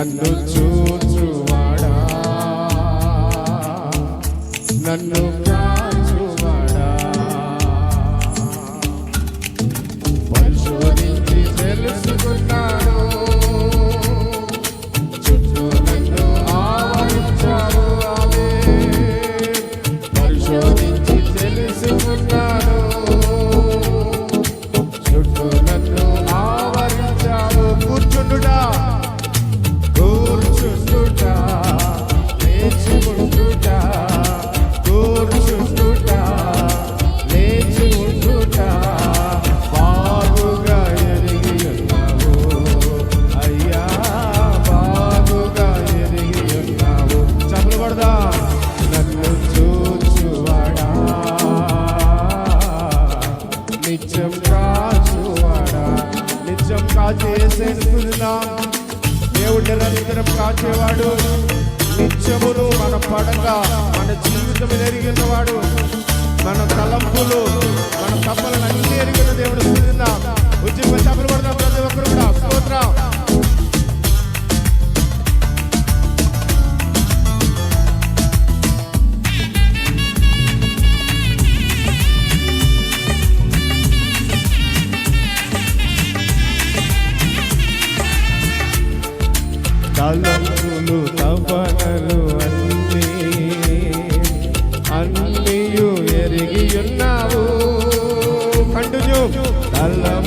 నన్ను చూచువాడా? నన్ను కాచువాడా నిత్యం కాచేసేస్తున్నా దేవుడు నిరంతరం కాచేవాడు. నిత్యమును మన పడక మన జీవితం ఎరిగినవాడు. మన తలంపులు మన తలంపులు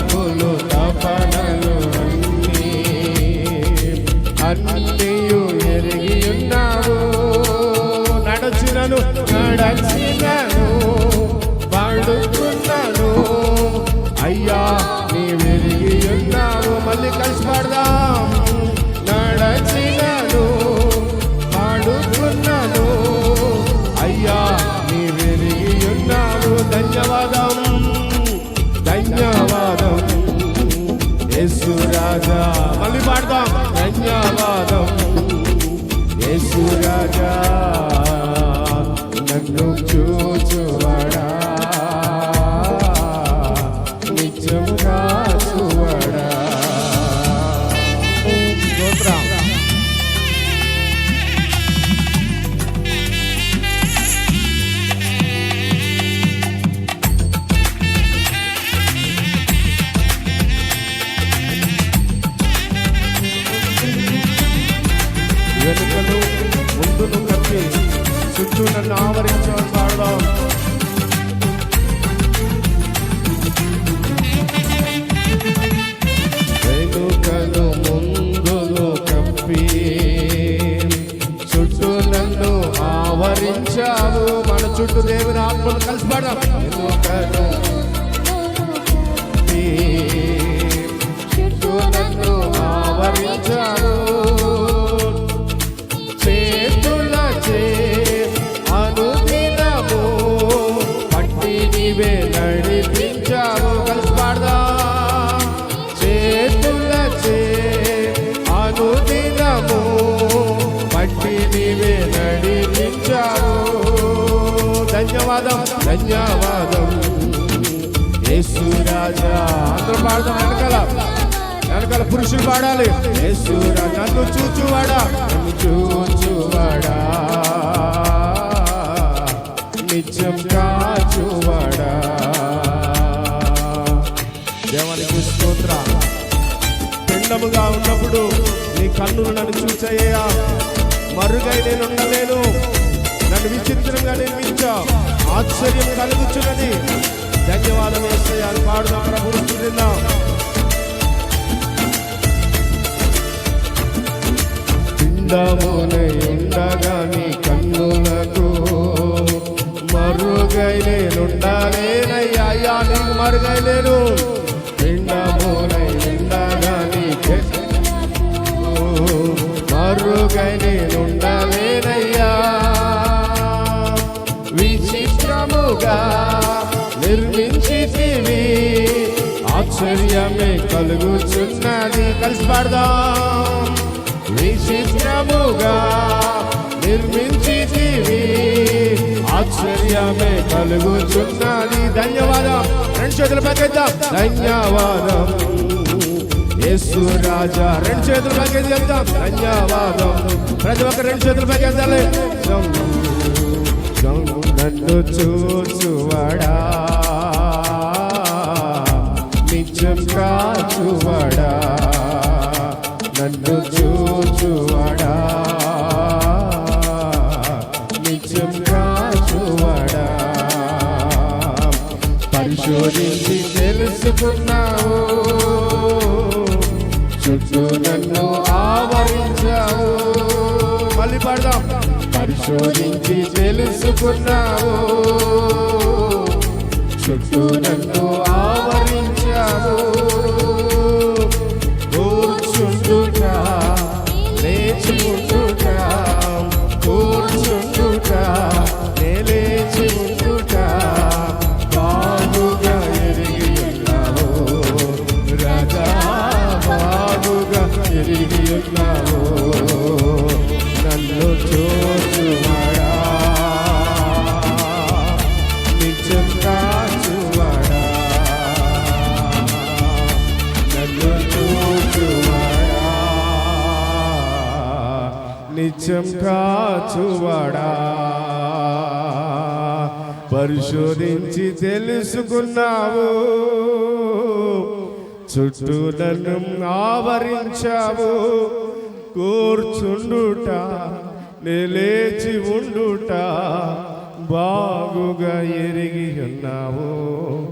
యేసు మళ్ళీ పాడదాం. ధన్యవాదం. యేసు రాజా నన్ను చూచువాడు. చుట్టూ మన చుట్టూ దేవుని ఆత్మను కలిసి పాడదాం చుట్టూ నన్ను ఆవరించాను ధన్యవాదం ధన్యవాదం. యేసు రాజా. అందరూ పాడదాం వెనకాల. వెనకాల పురుషులు పాడాలి. యేసురా నన్ను చూచువాడా? నన్ను చూచువాడా? నిత్యం కాచువాడా? దేవానికి స్తోత్ర. పిండముగా ఉన్నప్పుడు నీ కన్నులు నన్ను చూచయ్యా మరుగై నేను ఉండలేను. నన్ను విచిత్రంగా నిర్మించావు. ఆశ్చర్యం కలుగుచున్నది ధన్యవాదం వేస్తాయని పాడుదాం ప్రభుత్వం స్తుతిద్దాం. పిండమునై ఉండగా నీ కన్నులకు కలుగుచున్నది కలిసి పాడదాం విచిత్రముగా నిర్మించి ఆశ్చర్యమే కలుగుచున్నది. ధన్యవాదం రెండు చేతులు పైకెత్తాం. ధన్యవాదం యేసు రాజా రెండు చేతులు పైకి చెప్తాం ధన్యవాదం ప్రతి ఒక్క రెండు చేతులు పైకి ఎత్తాలి నన్ను చూచువాడా? కాచువడా? నన్ను చూచువడా? నిత్యం కాచువడా? పరిశోధించి తెలుసుకున్నావు. చుట్టూ నన్ను ఆవరించావు. మళ్ళీ పడదాం. పరిశోధించి తెలుసుకున్నావు. చుట్టూ నన్ను నిత్యం కాచువడా? పరిశోధించి తెలుసుకున్నావు. చుట్టూ నన్ను ఆవరించావు. కూర్చుండుట నిలేచి ఉండుట బాగుగా ఎరిగి ఉన్నావు.